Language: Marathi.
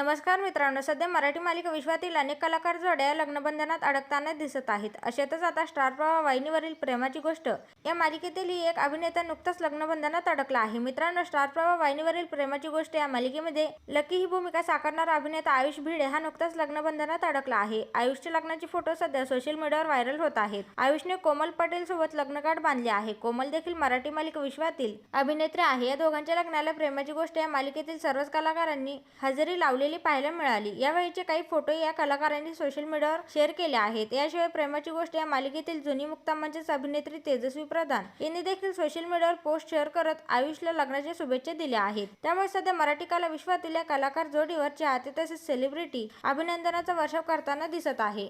नमस्कार मित्रांनो सध्या मराठी मालिका विश्वातील अनेक कलाकार जोड्या या लग्नबंधनात अडकताना दिसत आहेत. अशातच आता स्टार प्रवाह वाहिनीवरील प्रेमाची गोष्ट. या मालिकेतील ही एक अभिनेता नुकताच लग्नबंधनात अडकला आहे. मित्रांनो स्टार प्रवाह वाहिनीवरील प्रेमाची गोष्ट या मालिकेमध्ये लकी ही भूमिका साकारणारा अभिनेता आयुष भिडे हा नुकताच लग्नबंधनात अडकला आहे. आयुषच्या लग्नाचे फोटो सध्या सोशल मीडियावर व्हायरल होत आहेत. आयुषने कोमल पटेल सोबत लग्नकार्ड बांधले आहे. कोमल देखील मराठी मालिका विश्वातील अभिनेत्री आहे. या दोघांच्या लग्नाला प्रेमाची गोष्ट या मालिकेतील सर्वच कलाकारांनी हजेरी लावलेली पाहायला मिळाली. यावेळीचे काही फोटो या कलाकारांनी सोशल मीडियावर शेअर केले आहेत. याशिवाय प्रेमाची गोष्ट या मालिकेतील जुनी मुक्ता म्हणजेच अभिनेत्री तेजस्वी प्रधान यांनी देखील सोशल मीडियावर पोस्ट शेअर करत आयुषला लग्नाच्या शुभेच्छा दिल्या आहेत. त्यामुळे सध्या मराठी कला विश्वातील या कलाकार जोडीवर चाहते तसेच सेलिब्रिटी अभिनंदनाचा वर्षाव करताना दिसत आहे.